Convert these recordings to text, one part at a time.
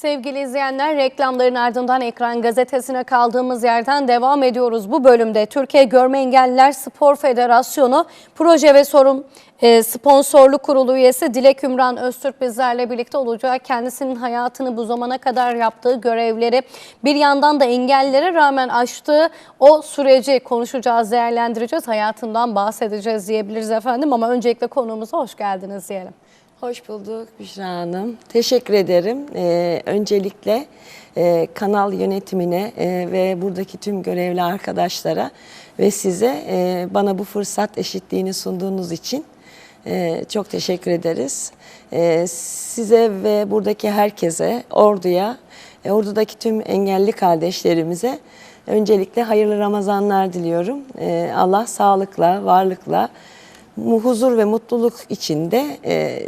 Sevgili izleyenler reklamların ardından Ekran Gazetesi'ne kaldığımız yerden devam ediyoruz. Bu bölümde Türkiye Görme Engelliler Spor Federasyonu Proje ve Sorun e, Sponsorluk Kurulu üyesi Dilek Ümran Öztürk bizlerle birlikte olacak. Kendisinin hayatını bu zamana kadar yaptığı görevleri bir yandan da engellilere rağmen aştığı o süreci konuşacağız, değerlendireceğiz. Hayatından bahsedeceğiz diyebiliriz efendim ama öncelikle konuğumuza hoş geldiniz diyelim. Hoş bulduk Büşra Hanım. Teşekkür ederim. Ee, öncelikle e, kanal yönetimine e, ve buradaki tüm görevli arkadaşlara ve size e, bana bu fırsat eşitliğini sunduğunuz için e, çok teşekkür ederiz. E, size ve buradaki herkese, orduya, e, ordudaki tüm engelli kardeşlerimize öncelikle hayırlı Ramazanlar diliyorum. E, Allah sağlıkla, varlıkla, huzur ve mutluluk içinde e,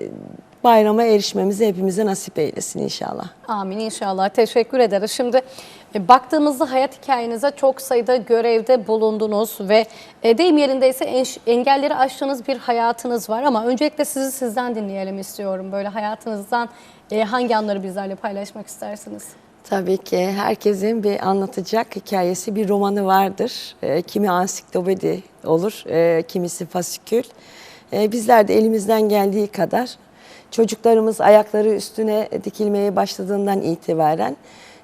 bayrama erişmemizi hepimize nasip eylesin inşallah. Amin inşallah. Teşekkür ederiz. Şimdi e, baktığımızda hayat hikayenize çok sayıda görevde bulundunuz ve e, deyim yerindeyse enş- engelleri aştığınız bir hayatınız var ama öncelikle sizi sizden dinleyelim istiyorum. Böyle hayatınızdan e, hangi anları bizlerle paylaşmak istersiniz? Tabii ki herkesin bir anlatacak hikayesi, bir romanı vardır. E, kimi ansiklopedi olur, e, kimisi fasikül. E, bizler de elimizden geldiği kadar çocuklarımız ayakları üstüne dikilmeye başladığından itibaren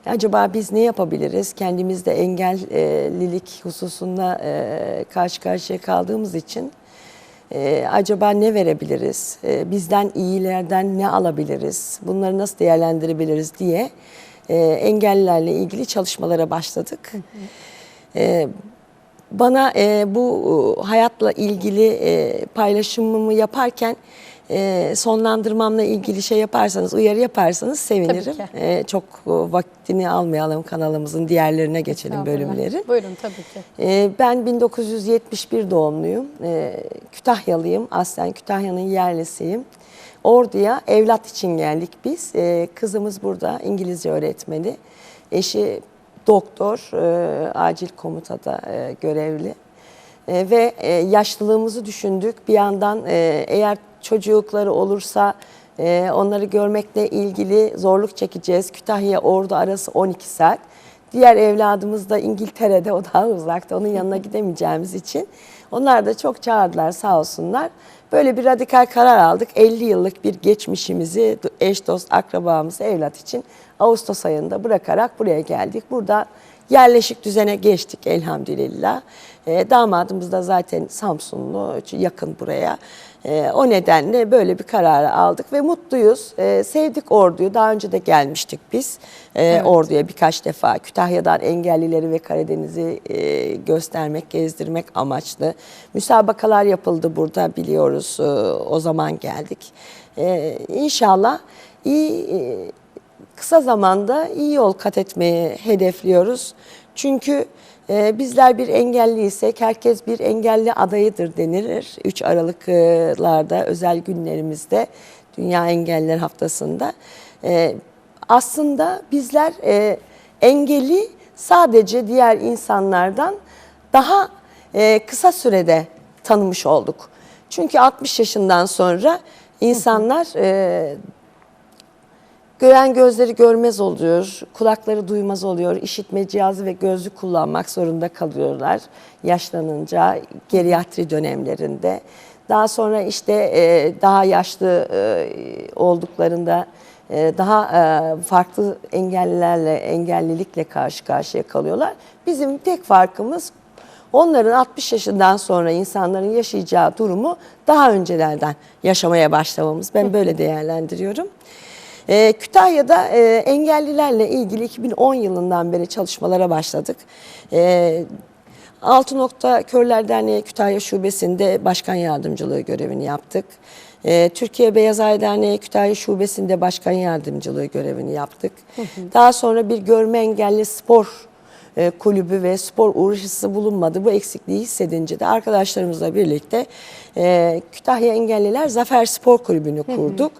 acaba biz ne yapabiliriz? Kendimizde engellilik hususunda karşı karşıya kaldığımız için ee, acaba ne verebiliriz? Ee, bizden iyilerden ne alabiliriz? Bunları nasıl değerlendirebiliriz diye e, engellilerle ilgili çalışmalara başladık. Ee, bana e, bu e, hayatla ilgili e, paylaşımımı yaparken e, sonlandırmamla ilgili şey yaparsanız, uyarı yaparsanız sevinirim. E, çok e, vaktini almayalım kanalımızın diğerlerine geçelim bölümlerin. Buyurun tabii ki. Ee, Ben 1971 doğumluyum. Ee, Kütahyalıyım. Aslen Kütahya'nın yerlisiyim. Ordu'ya evlat için geldik biz. Ee, Kızımız burada İngilizce öğretmeni. Eşi doktor, e, acil komutada e, görevli. E, Ve yaşlılığımızı düşündük. Bir yandan eğer çocukları olursa onları görmekle ilgili zorluk çekeceğiz. Kütahya Ordu arası 12 saat. Diğer evladımız da İngiltere'de, o daha uzakta. Onun yanına gidemeyeceğimiz için. Onlar da çok çağırdılar sağ olsunlar. Böyle bir radikal karar aldık. 50 yıllık bir geçmişimizi eş dost akrabamızı evlat için Ağustos ayında bırakarak buraya geldik. Burada yerleşik düzene geçtik elhamdülillah. E, damadımız da zaten Samsunlu, yakın buraya. E, o nedenle böyle bir kararı aldık ve mutluyuz. E, sevdik Ordu'yu. Daha önce de gelmiştik biz e, Ordu'ya birkaç defa. Kütahya'dan engellileri ve Karadeniz'i e, göstermek, gezdirmek amaçlı. Müsabakalar yapıldı burada biliyoruz. E, o zaman geldik. E, inşallah iyi... e, kısa zamanda iyi yol kat etmeyi hedefliyoruz. Çünkü e, bizler bir engelliysek herkes bir engelli adayıdır denilir. 3 Aralık'larda özel günlerimizde Dünya Engelliler Haftası'nda. E, aslında bizler e, engelli sadece diğer insanlardan daha e, kısa sürede tanımış olduk. Çünkü 60 yaşından sonra insanlar e, Gören gözleri görmez oluyor, kulakları duymaz oluyor, işitme cihazı ve gözlük kullanmak zorunda kalıyorlar yaşlanınca, geriatri dönemlerinde. Daha sonra işte e, daha yaşlı e, olduklarında e, daha farklı engellilerle, engellilikle karşı karşıya kalıyorlar. Bizim tek farkımız Onların 60 yaşından sonra insanların yaşayacağı durumu daha öncelerden yaşamaya başlamamız. Ben böyle değerlendiriyorum. Ee, Kütahya'da e, engellilerle ilgili 2010 yılından beri çalışmalara başladık. Ee, Altı Nokta Körler Derneği Kütahya Şubesi'nde başkan yardımcılığı görevini yaptık. Ee, Türkiye Beyaz Ay Derneği Kütahya Şubesi'nde başkan yardımcılığı görevini yaptık. Daha sonra bir görme engelli spor e, kulübü ve spor uğraşısı bulunmadı. Bu eksikliği hissedince de arkadaşlarımızla birlikte e, Kütahya Engelliler Zafer Spor Kulübü'nü kurduk.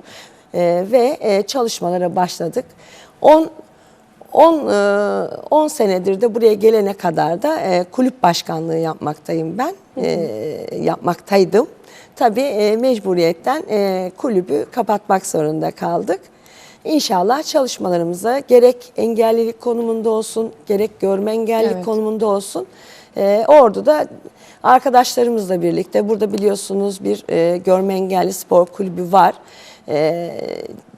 E, ve e, çalışmalara başladık. 10 10 e, 10 senedir de buraya gelene kadar da e, kulüp başkanlığı yapmaktayım ben. E, yapmaktaydım. Tabii e, mecburiyetten e, kulübü kapatmak zorunda kaldık. İnşallah çalışmalarımıza gerek engellilik konumunda olsun, gerek görme engellilik Evet. konumunda olsun. E, Ordu'da arkadaşlarımızla birlikte burada biliyorsunuz bir e, görme engelli spor kulübü var. E,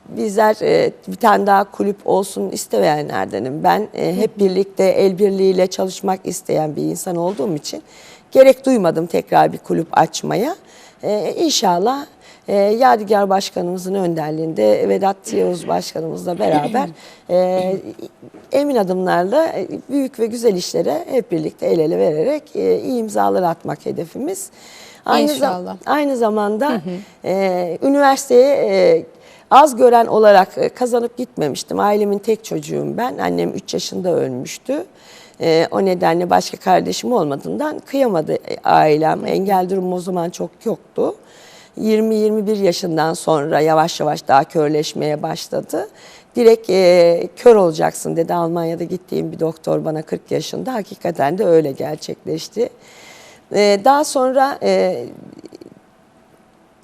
bizler e, bir tane daha kulüp olsun istemeyenlerdenim. Ben e, hep birlikte el birliğiyle çalışmak isteyen bir insan olduğum için gerek duymadım tekrar bir kulüp açmaya. E, inşallah e, Yadigar Başkanımızın önderliğinde Vedat Yavuz Başkanımızla beraber e, emin adımlarla büyük ve güzel işlere hep birlikte el ele vererek e, iyi imzalar atmak hedefimiz. Aynı, zam- İnşallah. aynı zamanda e, üniversiteye e, az gören olarak e, kazanıp gitmemiştim. Ailemin tek çocuğum ben. Annem 3 yaşında ölmüştü. E, o nedenle başka kardeşim olmadığından kıyamadı e, ailem. Engel durumu o zaman çok yoktu. 20-21 yaşından sonra yavaş yavaş daha körleşmeye başladı. Direkt e, kör olacaksın dedi Almanya'da gittiğim bir doktor bana 40 yaşında. Hakikaten de öyle gerçekleşti. E, daha sonra e,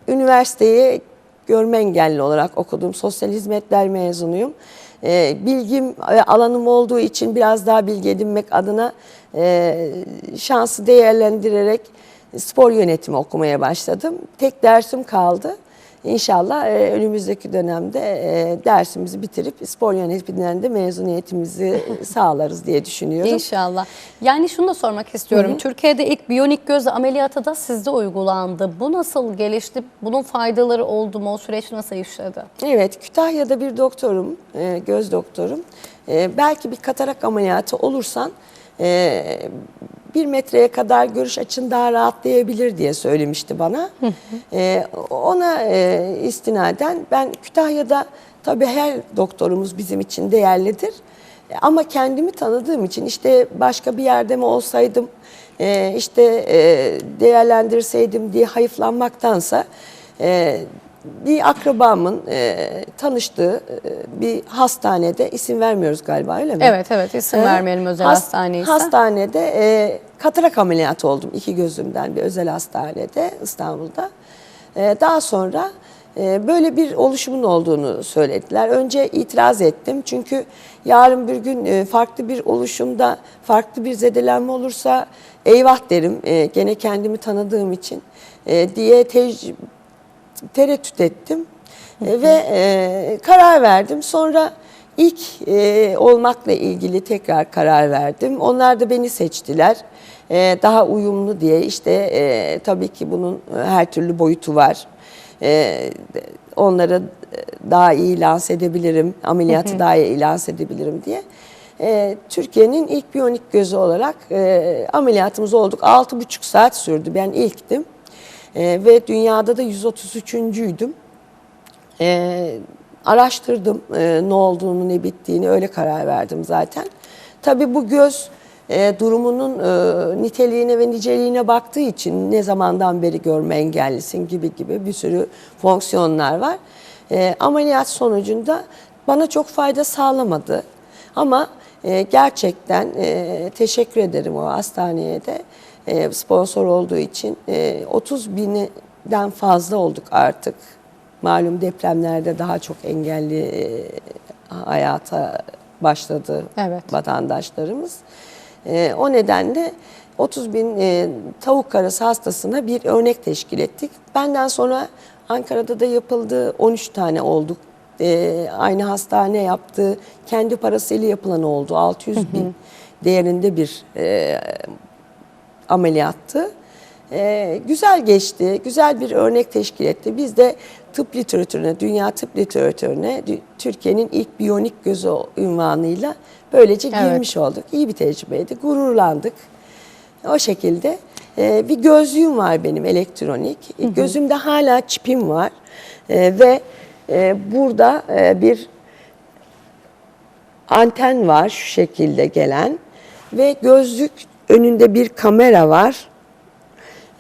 üniversiteyi görme engelli olarak okudum. Sosyal hizmetler mezunuyum. E, bilgim ve alanım olduğu için biraz daha bilgi edinmek adına e, şansı değerlendirerek spor yönetimi okumaya başladım. Tek dersim kaldı. İnşallah e, önümüzdeki dönemde e, dersimizi bitirip spor yönetiminden de mezuniyetimizi sağlarız diye düşünüyorum. İnşallah. Yani şunu da sormak istiyorum. Türkiye'de ilk biyonik göz ameliyatı da sizde uygulandı. Bu nasıl gelişti? Bunun faydaları oldu mu? O süreç nasıl işledi? Evet, Kütahya'da bir doktorum, e, göz doktorum. E, belki bir katarak ameliyatı olursan e, bir metreye kadar görüş açın daha rahatlayabilir diye söylemişti bana. E, ona e, istinaden ben Kütahya'da tabii her doktorumuz bizim için değerlidir. Ama kendimi tanıdığım için işte başka bir yerde mi olsaydım, e, işte e, değerlendirseydim diye hayıflanmaktansa e, bir akrabamın e, tanıştığı e, bir hastanede isim vermiyoruz galiba öyle mi? Evet evet isim Ee, vermeyelim özel has- hastaneyse. Hastanede e, katarak ameliyatı oldum iki gözümden bir özel hastanede İstanbul'da. E, daha sonra e, böyle bir oluşumun olduğunu söylediler. Önce itiraz ettim çünkü yarın bir gün e, farklı bir oluşumda farklı bir zedelenme olursa eyvah derim e, gene kendimi tanıdığım için e, diye tec- tereddüt ettim ve e, karar verdim. Sonra ilk e, olmakla ilgili tekrar karar verdim. Onlar da beni seçtiler. E, daha uyumlu diye işte e, tabii ki bunun her türlü boyutu var. E, onları daha iyi lanse edebilirim, ameliyatı daha iyi lanse edebilirim diye. E, Türkiye'nin ilk biyonik gözü olarak e, ameliyatımız olduk. 6,5 saat sürdü. Ben ilktim. E, ve dünyada da 133.'üydüm. E, araştırdım e, ne olduğunu, ne bittiğini öyle karar verdim zaten. Tabii bu göz e, durumunun e, niteliğine ve niceliğine baktığı için ne zamandan beri görme engellisin gibi gibi bir sürü fonksiyonlar var. E, ameliyat sonucunda bana çok fayda sağlamadı. Ama e, gerçekten e, teşekkür ederim o hastaneye de sponsor olduğu için. E, 30 binden fazla olduk artık. Malum depremlerde daha çok engelli e, hayata başladı Evet. vatandaşlarımız. E, o nedenle 30 bin e, tavuk karası hastasına bir örnek teşkil ettik. Benden sonra Ankara'da da yapıldı 13 tane olduk. E, aynı hastane yaptı. Kendi parasıyla yapılan oldu. 600 bin değerinde bir e, ameliyattı. Ee, güzel geçti, güzel bir örnek teşkil etti. Biz de tıp literatürüne, dünya tıp literatürüne Türkiye'nin ilk biyonik gözü ünvanıyla böylece Evet. girmiş olduk. İyi bir tecrübeydi, gururlandık. O şekilde Ee, bir gözlüğüm var benim elektronik. Gözümde hala çipim var Ee, ve e, burada e, bir anten var şu şekilde gelen ve gözlük önünde bir kamera var.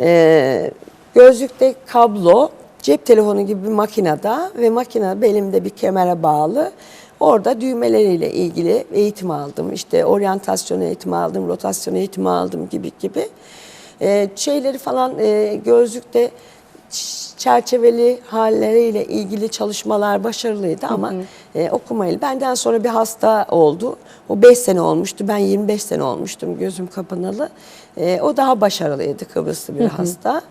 Ee, gözlükte kablo, cep telefonu gibi bir makinede ve makine belimde bir kemere bağlı. Orada düğmeleriyle ilgili eğitim aldım. İşte oryantasyon eğitimi aldım, rotasyon eğitimi aldım gibi gibi. Ee, şeyleri falan e, gözlükte çerçeveli halleriyle ilgili çalışmalar başarılıydı ama e, okumayla. Benden sonra bir hasta oldu. O 5 sene olmuştu. Ben 25 sene olmuştum gözüm kapanalı. E, o daha başarılıydı Kıbrıslı bir hasta.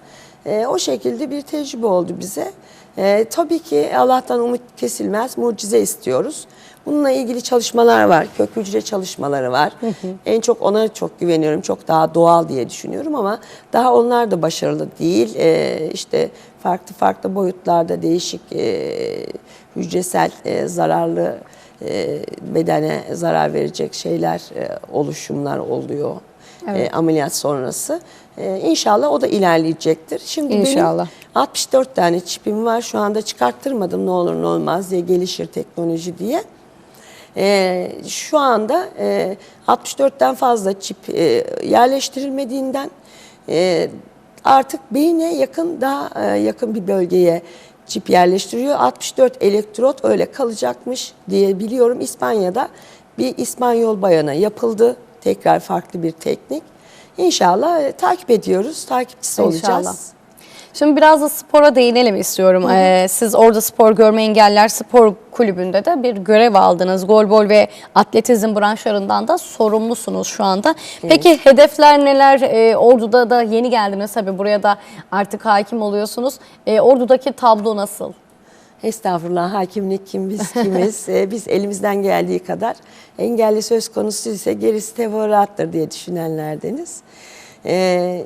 E, o şekilde bir tecrübe oldu bize. E, tabii ki Allah'tan umut kesilmez, mucize istiyoruz. Bununla ilgili çalışmalar var, kök hücre çalışmaları var. En çok ona çok güveniyorum, çok daha doğal diye düşünüyorum ama daha onlar da başarılı değil. E, işte farklı farklı boyutlarda değişik e, hücresel e, zararlı e, bedene zarar verecek şeyler, e, oluşumlar oluyor e, ameliyat sonrası. E, inşallah o da ilerleyecektir. Şimdi İnşallah. benim 64 tane çipim var. Şu anda çıkarttırmadım ne olur ne olmaz diye gelişir teknoloji diye. E, şu anda e, 64'ten fazla çip e, yerleştirilmediğinden e, artık beyne yakın daha e, yakın bir bölgeye çip yerleştiriyor. 64 elektrot öyle kalacakmış diye biliyorum. İspanya'da bir İspanyol bayana yapıldı. Tekrar farklı bir teknik. İnşallah e, takip ediyoruz. Takipçisi İnşallah. olacağız. Şimdi biraz da spora değinelim istiyorum. Ee, siz orada Spor Görme Engeller Spor Kulübü'nde de bir görev aldınız. Golbol ve atletizm branşlarından da sorumlusunuz şu anda. Peki hedefler neler? Ee, Ordu'da da yeni geldiniz tabii buraya da artık hakim oluyorsunuz. Ee, Ordu'daki tablo nasıl? Estağfurullah hakimlik kim biz kimiz Ee, biz elimizden geldiği kadar engelli söz konusu ise gerisi teferruattır diye düşünenlerdeniz. Ee,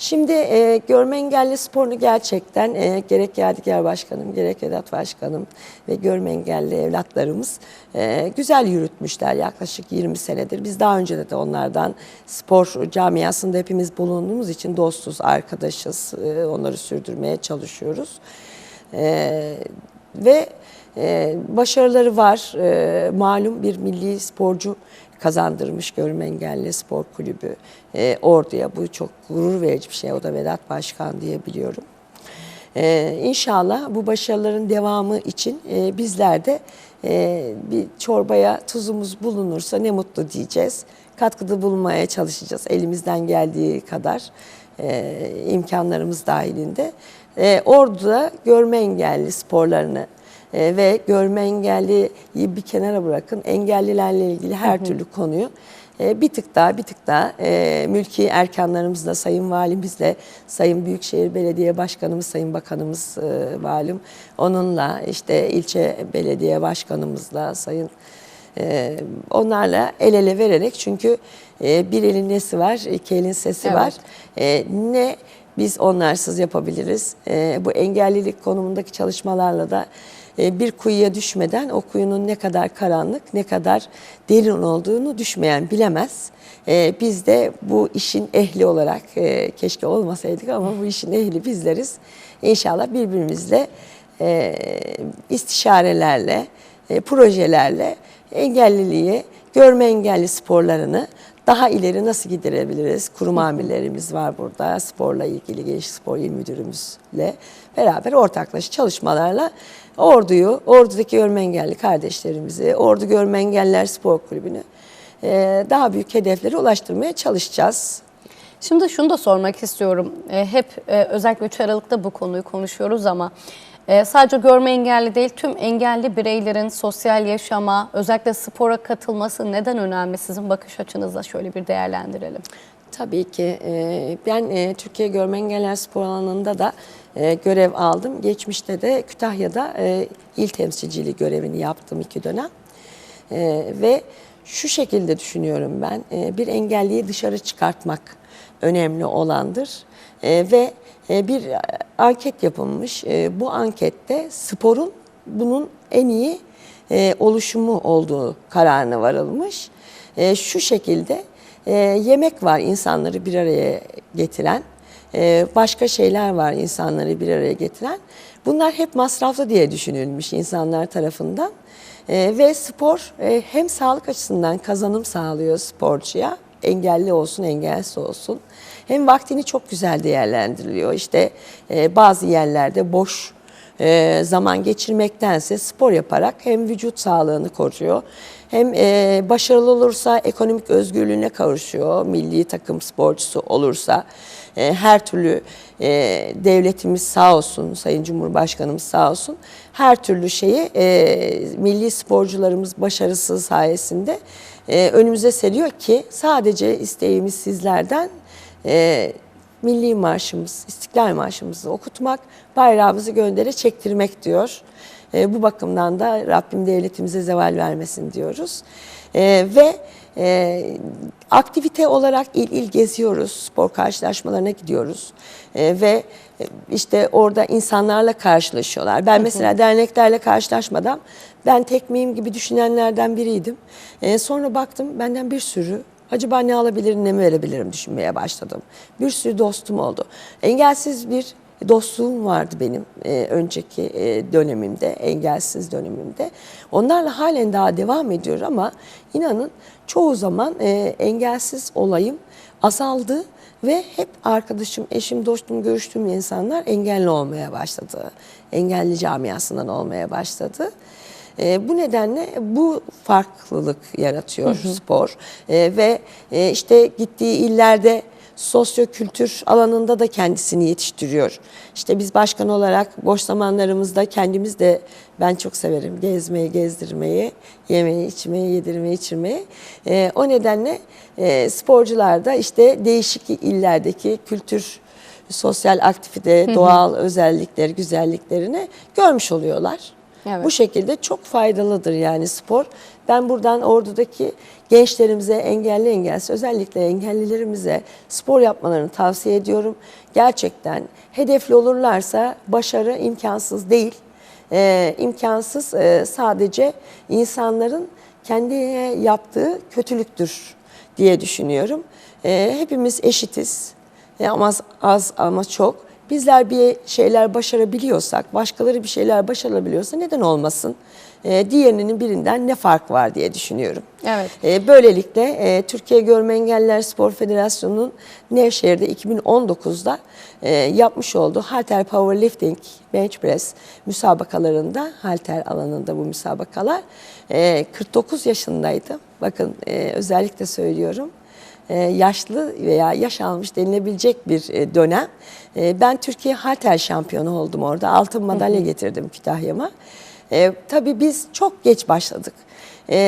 şimdi e, görme engelli sporunu gerçekten e, gerek Yadigar Başkanım gerek Vedat Başkanım ve görme engelli evlatlarımız e, güzel yürütmüşler yaklaşık 20 senedir. Biz daha önce de, de onlardan spor camiasında hepimiz bulunduğumuz için dostuz, arkadaşız. E, onları sürdürmeye çalışıyoruz. Ee, ve e, başarıları var. Ee, malum bir milli sporcu kazandırmış Görme Engelli Spor Kulübü e, Ordu'ya. Bu çok gurur verici bir şey. O da Vedat Başkan diye biliyorum. Ee, inşallah bu başarıların devamı için e, bizler de e, bir çorbaya tuzumuz bulunursa ne mutlu diyeceğiz. Katkıda bulunmaya çalışacağız elimizden geldiği kadar e, imkanlarımız dahilinde. E, Ordu'da görme engelli sporlarını e, ve görme engelliyi bir kenara bırakın engellilerle ilgili her türlü konuyu e, bir tık daha bir tık daha e, mülki erkanlarımızla, Sayın Valimizle, Sayın Büyükşehir Belediye Başkanımız, Sayın Bakanımız e, Valim, onunla işte ilçe belediye başkanımızla, Sayın e, onlarla el ele vererek çünkü e, bir elin nesi var, iki elin sesi Evet. var. E, ne biz onlarsız yapabiliriz. E, bu engellilik konumundaki çalışmalarla da bir kuyuya düşmeden o kuyunun ne kadar karanlık, ne kadar derin olduğunu düşmeyen bilemez. E, biz de bu işin ehli olarak, e, keşke olmasaydık ama bu işin ehli bizleriz. İnşallah birbirimizle e, istişarelerle, e, projelerle engelliliği, görme engelli sporlarını daha ileri nasıl giderebiliriz? Kurum amirlerimiz var burada. Sporla ilgili Gençlik Spor İl Müdürümüzle beraber ortaklaşa çalışmalarla Ordu'yu, Ordu'daki görme engelli kardeşlerimizi, Ordu Görme Engelliler Spor Kulübü'nü e, daha büyük hedeflere ulaştırmaya çalışacağız. Şimdi şunu da sormak istiyorum. E, hep e, özellikle 3 Aralık'ta bu konuyu konuşuyoruz ama e, sadece görme engelli değil tüm engelli bireylerin sosyal yaşama, özellikle spora katılması neden önemli? Sizin bakış açınızla şöyle bir değerlendirelim. Tabii ki. e, Ben e, Türkiye Görme Engeller Spor alanında da e, görev aldım. Geçmişte de Kütahya'da il temsilciliği görevini yaptım iki dönem. E, Ve şu şekilde düşünüyorum ben. e, Bir engelliyi dışarı çıkartmak önemli olandır. E, Ve e, bir anket yapılmış. E, Bu ankette sporun bunun en iyi e, oluşumu olduğu kararına varılmış. E, Şu şekilde e, yemek var insanları bir araya getiren, e, başka şeyler var insanları bir araya getiren. Bunlar hep masraflı diye düşünülmüş insanlar tarafından. E, ve spor e, hem sağlık açısından kazanım sağlıyor sporcuya, engelli olsun engelsiz olsun. Hem vaktini çok güzel değerlendiriliyor. İşte e, bazı yerlerde boş e, zaman geçirmektense spor yaparak hem vücut sağlığını koruyor Hem e, başarılı olursa ekonomik özgürlüğüne kavuşuyor. Milli takım sporcusu olursa e, her türlü e, devletimiz sağ olsun, Sayın Cumhurbaşkanımız sağ olsun her türlü şeyi milli sporcularımız başarısı sayesinde önümüze seriyor ki sadece isteğimiz sizlerden milli marşımız, İstiklal Marşımızı okutmak, bayrağımızı göndere çektirmek diyor. E, bu bakımdan da Rabbim devletimize zeval vermesin diyoruz. E, ve e, aktivite olarak il il geziyoruz, spor karşılaşmalarına gidiyoruz E, ve e, işte orada insanlarla karşılaşıyorlar. Ben mesela derneklerle karşılaşmadan ben tek miyim gibi düşünenlerden biriydim. E, sonra baktım benden bir sürü acaba ne alabilirim ne mi verebilirim düşünmeye başladım. Bir sürü dostum oldu. Engelsiz bir dostluğum vardı benim e, önceki e, dönemimde, engelsiz dönemimde. Onlarla halen daha devam ediyor ama inanın çoğu zaman e, engelsiz olayım azaldı ve hep arkadaşım, eşim, dostum, görüştüğüm insanlar engelli olmaya başladı. Engelli camiasından olmaya başladı. E, bu nedenle bu farklılık yaratıyor spor E, ve e, işte gittiği illerde sosyokültür alanında da kendisini yetiştiriyor. İşte biz başkan olarak boş zamanlarımızda kendimiz de ben çok severim gezmeyi, gezdirmeyi, yemeği, içmeyi, yedirmeyi, içirmeyi. E, o nedenle e, sporcular da işte değişik illerdeki kültür, sosyal aktivite, doğal özellikleri, güzelliklerini görmüş oluyorlar. Evet. Bu şekilde çok faydalıdır yani spor. Ben buradan ordudaki gençlerimize, engelli engelsiz özellikle engellilerimize spor yapmalarını tavsiye ediyorum. Gerçekten hedefli olurlarsa başarı imkansız değil. Ee, imkansız e, sadece insanların kendine yaptığı kötülüktür diye düşünüyorum. Ee, hepimiz eşitiz. E, ama az, az ama çok. Bizler bir şeyler başarabiliyorsak, başkaları bir şeyler başarabiliyorsa neden olmasın? E, diğerinin birinden ne fark var diye düşünüyorum. Evet. E, böylelikle e, Türkiye Görme Engelliler Spor Federasyonu'nun Nevşehir'de 2019'da e, yapmış olduğu halter powerlifting, bench press müsabakalarında, halter alanında bu müsabakalar, e, 49 yaşındaydım. Bakın e, özellikle söylüyorum yaşlı veya yaş almış denilebilecek bir e, dönem. E, Ben Türkiye halter şampiyonu oldum orada. Altın madalya getirdim Kütahya'ma. E, tabii biz çok geç başladık. E,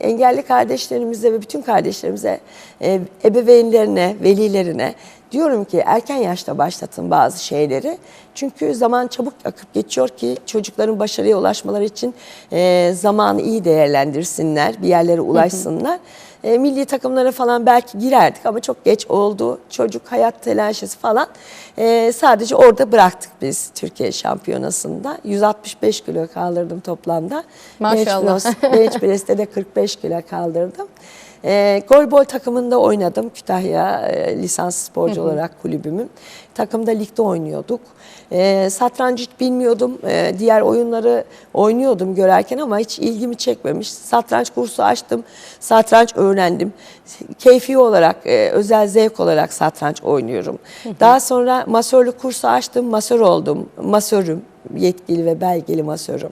engelli kardeşlerimize ve bütün kardeşlerimize, e, ebeveynlerine, velilerine diyorum ki erken yaşta başlatın bazı şeyleri. Çünkü zaman çabuk akıp geçiyor ki çocukların başarıya ulaşmaları için e, zamanı iyi değerlendirsinler, bir yerlere ulaşsınlar. E, milli takımlara falan belki girerdik ama çok geç oldu. Çocuk hayat telaşesi falan. E, sadece orada bıraktık biz Türkiye şampiyonasında. 165 kilo kaldırdım toplamda. Maşallah. Bench press- Bench press'te de 45 kilo kaldırdım. E, golbol takımında oynadım. Kütahya e, lisans sporcu olarak kulübümün. Takımda ligde oynuyorduk. E, satranç hiç bilmiyordum. E, diğer oyunları oynuyordum görerken ama hiç ilgimi çekmemiş. Satranç kursu açtım. Satranç öğrendim. Keyfi olarak, e, özel zevk olarak satranç oynuyorum. Daha sonra masörlük kursu açtım. Masör oldum. Masörüm yetkili ve belgeli masörüm.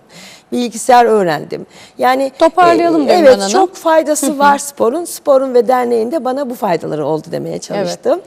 Bilgisayar öğrendim. Yani Toparlayalım e, Evet, Hanım. çok faydası var sporun. Sporun ve derneğin de bana bu faydaları oldu demeye çalıştım.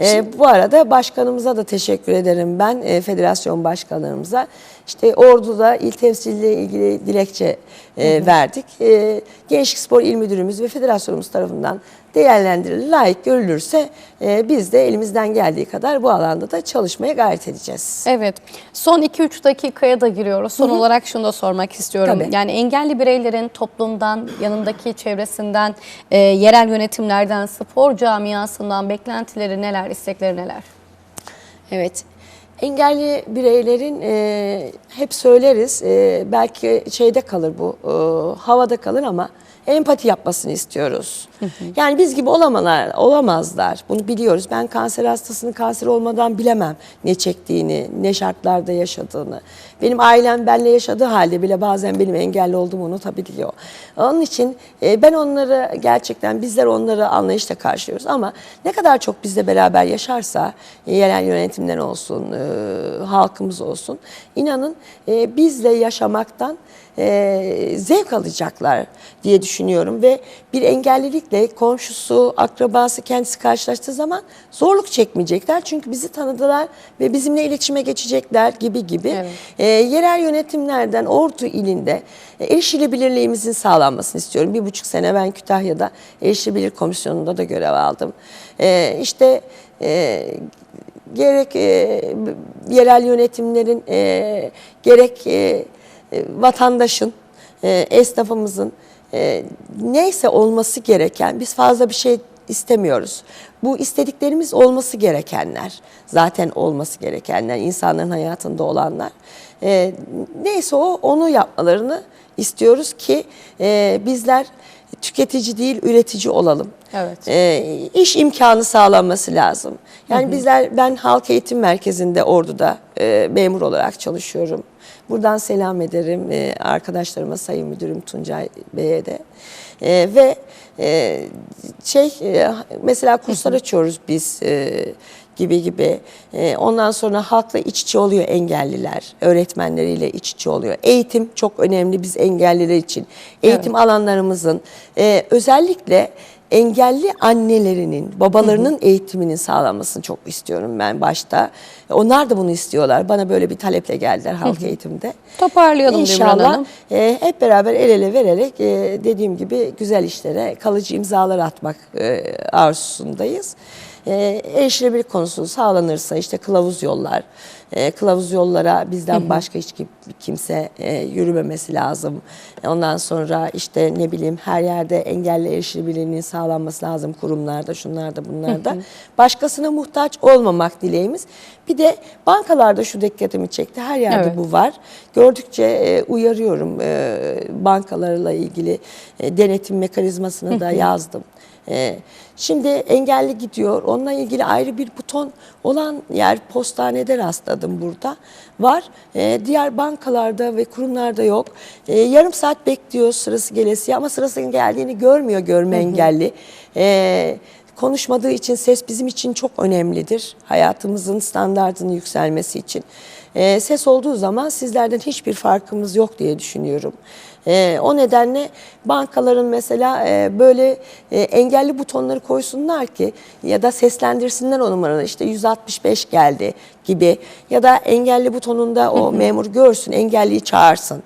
E, bu arada başkanımıza da teşekkür ederim ben, e, federasyon başkanlarımıza. İşte Ordu'da il temsiliyle ilgili dilekçe e, verdik. E, Gençlik Spor İl Müdürümüz ve federasyonumuz tarafından değerlendirilir, layık görülürse e, biz de elimizden geldiği kadar bu alanda da çalışmaya gayret edeceğiz. Evet. Son 2-3 dakikaya da giriyoruz. Son olarak şunu da sormak istiyorum. Tabii. Yani engelli bireylerin toplumdan, yanındaki çevresinden, e, yerel yönetimlerden, spor camiasından beklentileri neler, istekleri neler? Evet. Engelli bireylerin e, hep söyleriz, e, belki şeyde kalır bu, e, havada kalır ama empati yapmasını istiyoruz. Yani biz gibi olamalar, olamazlar. Bunu biliyoruz. Ben kanser hastasının kanser olmadan bilemem ne çektiğini, ne şartlarda yaşadığını. Benim ailem benle yaşadığı halde bile bazen benim engelli olduğumu unutabiliyor. Onun için e, ben onları gerçekten bizler onları anlayışla karşılıyoruz ama ne kadar çok bizle beraber yaşarsa yerel yönetimden olsun, e, halkımız olsun. İnanın e, bizle yaşamaktan e, zevk alacaklar diye düşünüyorum ve bir engellilikle komşusu, akrabası kendisi karşılaştığı zaman zorluk çekmeyecekler. Çünkü bizi tanıdılar ve bizimle iletişime geçecekler gibi gibi. Evet. E, yerel yönetimlerden Ordu ilinde e, erişilebilirliğimizin sağlanmasını istiyorum. Bir buçuk sene ben Kütahya'da Erişilebilir Komisyonu'nda da görev aldım. E, işte e, gerek e, yerel yönetimlerin e, gerek e, e, vatandaşın, e, esnafımızın e, neyse olması gereken biz fazla bir şey istemiyoruz. Bu istediklerimiz olması gerekenler. Zaten olması gerekenler, insanların hayatında olanlar. E, neyse o onu yapmalarını istiyoruz ki e, bizler tüketici değil üretici olalım. Evet. E, iş imkanı sağlanması lazım. Yani bizler ben halk eğitim merkezinde Ordu'da e, memur olarak çalışıyorum. Buradan selam ederim e, arkadaşlarıma, sayın müdürüm Tuncay Bey'e de. E, ve e, şey e, mesela kurslar açıyoruz biz e, gibi gibi. E, ondan sonra halkla iç içe oluyor engelliler, öğretmenleriyle iç içe oluyor. Eğitim çok önemli biz engelliler için. Eğitim alanlarımızın e, özellikle engelli annelerinin, babalarının eğitiminin sağlanmasını çok istiyorum ben başta. Onlar da bunu istiyorlar. Bana böyle bir taleple geldiler halk eğitimde. Toparlayalım İnşallah Hanım. e, hep beraber el ele vererek e, dediğim gibi güzel işlere kalıcı imzalar atmak e, arzusundayız. E, erişilebilir konusu sağlanırsa işte kılavuz yollar, e, kılavuz yollara bizden başka hiç kim- kimse e, yürümemesi lazım. Ondan sonra işte ne bileyim her yerde engelli erişilebilirliğinin sağlanması lazım kurumlarda, şunlarda, bunlarda. Başkasına muhtaç olmamak dileğimiz. Bir de bankalarda şu dikkatimi çekti. Her yerde Evet. bu var. Gördükçe e, uyarıyorum e, bankalarla ilgili e, denetim mekanizmasını da yazdım. E, şimdi engelli gidiyor. Onunla ilgili ayrı bir buton olan yer postanede rastladım burada. Var. E, diğer bankalarda ve kurumlarda yok. E, yarım saat bekliyor sırası gelesi ama sırasının geldiğini görmüyor görme engelli. E, konuşmadığı için ses bizim için çok önemlidir. Hayatımızın standartının yükselmesi için. Ee, ses olduğu zaman sizlerden hiçbir farkımız yok diye düşünüyorum. Ee, o nedenle bankaların mesela e, böyle e, engelli butonları koysunlar ki ya da seslendirsinler o numaraları işte 165 geldi gibi ya da engelli butonunda o memur görsün engelliyi çağırsın.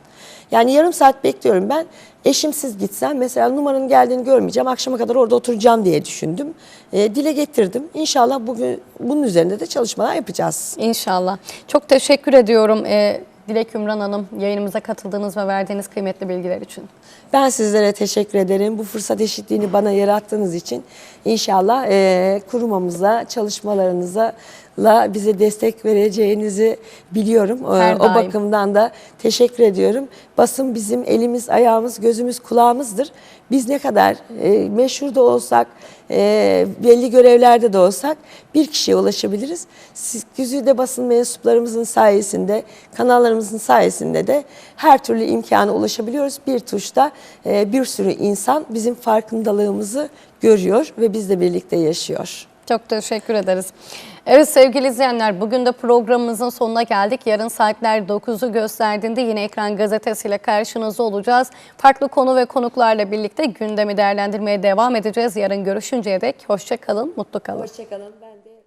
Yani yarım saat bekliyorum ben. Eşimsiz gitsem mesela numaranın geldiğini görmeyeceğim. Akşama kadar orada oturacağım diye düşündüm. E, dile getirdim. İnşallah bugün bunun üzerinde de çalışmalar yapacağız. İnşallah. Çok teşekkür ediyorum e, Dilek Ümran Hanım yayınımıza katıldığınız ve verdiğiniz kıymetli bilgiler için. Ben sizlere teşekkür ederim. Bu fırsat eşitliğini bana yarattığınız için inşallah e, kurumamıza, çalışmalarınıza la bize destek vereceğinizi biliyorum. E, Her o daim. bakımdan da teşekkür ediyorum. Basın bizim elimiz, ayağımız, gözümüz, kulağımızdır. Biz ne kadar e, meşhur da olsak, e, belli görevlerde de olsak bir kişiye ulaşabiliriz. Siz güzide basın mensuplarımızın sayesinde, kanallarımızın sayesinde de her türlü imkana ulaşabiliyoruz. Bir tuşta e, bir sürü insan bizim farkındalığımızı görüyor ve bizle birlikte yaşıyor. Çok teşekkür ederiz. Evet sevgili izleyenler bugün de programımızın sonuna geldik. Yarın saatler 9'u gösterdiğinde yine Ekran Gazetesi'yle karşınızda olacağız. Farklı konu ve konuklarla birlikte gündemi değerlendirmeye devam edeceğiz. Yarın görüşünceye dek hoşça kalın, mutlu kalın. Hoşçakalın. Ben de